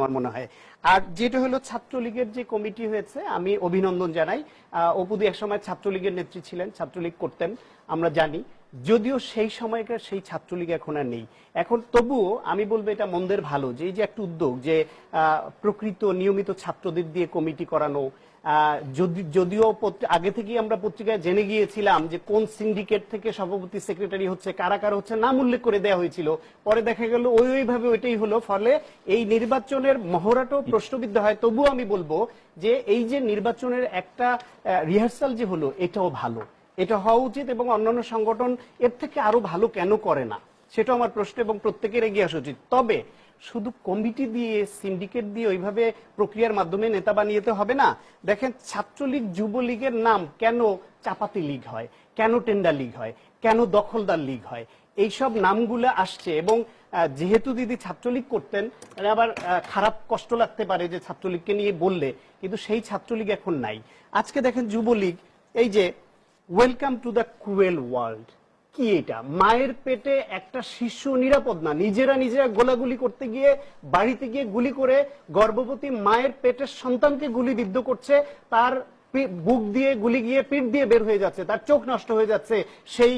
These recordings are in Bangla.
আমার মনে হয়। আর যেটা হলো ছাত্রলীগের যে কমিটি হয়েছে, আমি অভিনন্দন জানাই। অপুদি একসময় ছাত্রলীগের নেত্রী ছিলেন, ছাত্রলীগ করতেন, আমরা জানি। যদিও সেই সময়কার সেই ছাত্রলীগ এখন আর নেই। এখন তবুও আমি বলব এটা মন্দের ভালো, যে এই যে একটা উদ্যোগ যে প্রকৃত নিয়মিত ছাত্রদের দিয়ে কমিটি করানো যদি- যদিও আগে থেকেই আমরা পত্রিকায় জেনে গিয়েছিলাম যে কোন সিন্ডিকেট থেকে সভাপতি সেক্রেটারি হচ্ছে, কারা কারা হচ্ছে, নাম উল্লেখ করে দেওয়া হয়েছিল। পরে দেখা গেল ওই ওইভাবে ওইটাই হলো। ফলে এই নির্বাচনের মহড়াটাও প্রশ্নবিদ্ধ হয়। তবুও আমি বলব যে এই যে নির্বাচনের একটা রিহার্সাল যে হলো, এটাও ভালো। এটা হওয়া উচিত এবং অন্যান্য সংগঠন এর থেকে আরও ভালো কেন করে না? সেটা আমার প্রশ্ন এবং প্রত্যেকের এগিয়ে আসা উচিত। তবে শুধু কমিটি দিয়ে সিন্ডিকেট দিয়ে ওইভাবে প্রক্রিয়ার মাধ্যমে নেতা বানিয়ে তো হবে না। দেখেন, ছাত্রলীগ, যুবলীগের নাম কেন চাপাতি লীগ হয়? কেন টেন্ডার লীগ হয়? কেন দখলদার লীগ হয়? এইসব নামগুলো আসছে এবং যেহেতু দিদি ছাত্রলীগ করতেন মানে আবার খারাপ কষ্ট লাগতে পারে যে ছাত্রলীগকে নিয়ে বললে, কিন্তু সেই ছাত্রলীগ এখন নাই। আজকে দেখেন যুবলীগ, এই যে welcome to the cruel world কি এটা? মায়ের পেটে একটা শিশু নিরাপদ না? নিজেরা নিজেরা গোলাগুলি করতে গিয়ে, বাড়িতে গিয়ে গুলি করে গর্ভবতী মায়ের পেটের সন্তানকে গুলিবিদ্ধ করছে, তার বুক দিয়ে গুলি গিয়ে পিঠ দিয়ে বের হয়ে যাচ্ছে, তার চোখ নষ্ট হয়ে যাচ্ছে। সেই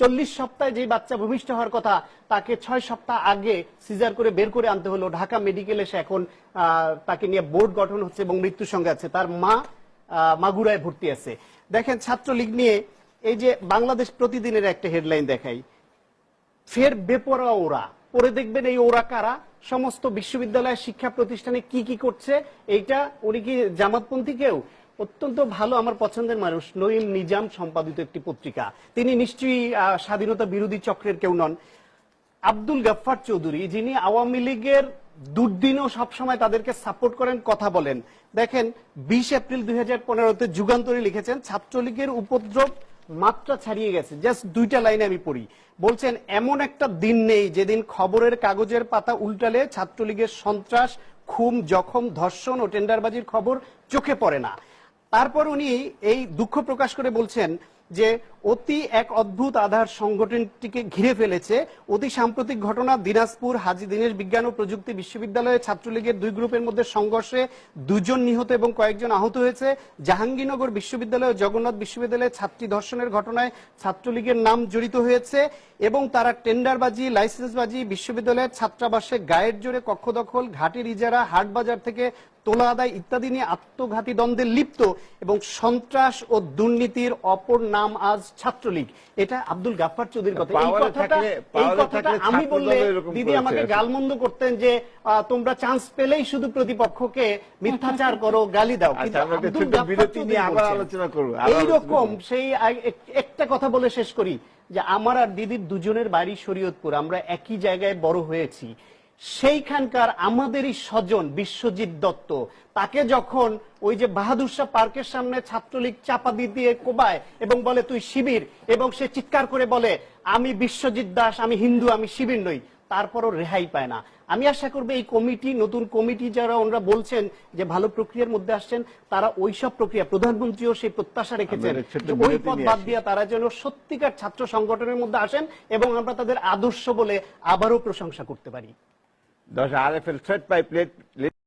চল্লিশ সপ্তাহে যে বাচ্চা ভূমিষ্ঠ হওয়ার কথা, তাকে ছয় সপ্তাহ আগে সিজার করে বের করে আনতে হলো। ঢাকা মেডিকেলে সে এখন তাকে নিয়ে বোর্ড গঠন হচ্ছে এবং মৃত্যুর সঙ্গে আছে। তার মা মাগুরায় ভর্তি আছে। দেখেন ছাত্রলীগ নিয়ে এই যে বাংলাদেশ প্রতিদিনের একটা হেডলাইন দেখাই। ফের বেপরা ওরা। পরে দেখবেন এই ওরা কারা? সমস্ত বিশ্ববিদ্যালয় শিক্ষা প্রতিষ্ঠানে কি কি করছে? এইটা উনি কি জামাতপন্থী কেউ? অত্যন্ত ভালো, আমার পছন্দের মানুষ, নঈম নিজাম সম্পাদিত একটি পত্রিকা। তিনি নিশ্চয়ই স্বাধীনতা বিরোধী চক্রের কেউ নন। আব্দুল গাফফার চৌধুরী, যিনি আওয়ামী লীগের দুর্দিনও সবসময় তাদেরকে সাপোর্ট করেন, কথা বলেন। দেখেন, বিশ এপ্রিল দুই হাজার পনেরোতে যুগান্তরী লিখেছেন, ছাত্রলীগের উপদ্রব মাত্রা ছাড়িয়ে গেছে। জাস্ট দুইটা লাইনে আমি পড়ি। বলছেন, এমন একটা দিন নেই যেদিন খবরের কাগজের পাতা উল্টালে ছাত্রলীগের সন্ত্রাস খুম জখম, ধর্ষণ ও টেন্ডারবাজির খবর চোখে পড়ে না। তারপর উনি এই দুঃখ প্রকাশ করে বলছেন যে অতি এক অদ্ভুত আধার সংগঠনটিকে ঘিরে ফেলেছে। অতি সাম্প্রতিক ঘটনা দিনাজপুর হাজি দিনেশ বিজ্ঞান ও প্রযুক্তি বিশ্ববিদ্যালয়ে ছাত্রলীগের দুই গ্রুপের মধ্যে সংঘর্ষে দুজন নিহত এবং কয়েকজন আহত হয়েছে। জাহাঙ্গীরনগর বিশ্ববিদ্যালয় ও জগন্নাথ বিশ্ববিদ্যালয়ে ছাত্রী ধর্ষণের ঘটনায় ছাত্রলীগের নাম জড়িত হয়েছে এবং তারা টেন্ডারবাজি, লাইসেন্সবাজি, বিশ্ববিদ্যালয়ের ছাত্রাবাসে গায়ের জোরে কক্ষ দখল ঘাটের ইজারা হাটবাজার থেকে তোলা আদায় ইত্যাদি নিয়ে আত্মঘাতী দ্বন্দ্বে লিপ্ত এবং সন্ত্রাস ও দুর্নীতির অপর নাম আজ ছাত্রলীগ। এটা আব্দুল গাফফার চৌধুরীর কথা। এই কথাটা এই কথাটা আমি বললে দিদি আমাকে গালমন্দ করতেন যে তোমরা চান্স পেলেই শুধু প্রতিপক্ষকে মিথ্যাচার করো গালি দাও। আচ্ছা, কিন্তু আব্দুল গাফফার চৌধুরী আবার আলোচনা করব, এইরকম সেই একটা কথা বলে শেষ করি যে আমার আর দিদির দুজনের বাড়ি শরীয়তপুর। আমরা একই জায়গায় বড় হয়েছি। সেইখানকার আমাদেরই স্বজন বিশ্বজিৎ দত্ত তাকে যখন ওই যে বাহাদুর শাহ পার্কের সামনে ছাত্রলীগ চাপা দিয়ে কোবায় এবং বলে তুই শিবির এবং সে চিৎকার করে বলে আমি বিশ্বজিৎ দাস আমি হিন্দু আমি শিবির নই। তারপরও রেহাই পায় না। আমি আশা করব এই কমিটি নতুন কমিটি যারা ওনারা বলছেন যে ভালো প্রক্রিয়ার মধ্যে আসছেন তারা ওইসব প্রক্রিয়া প্রধানমন্ত্রীও সেই প্রত্যাশা রেখেছেন ওই পথ বাদ দিয়ে তারা যেন সত্যিকার ছাত্র সংগঠনের মধ্যে আসেন এবং আমরা তাদের আদর্শ বলে আবারও প্রশংসা করতে পারি। ده مش عارف السيت باي بليت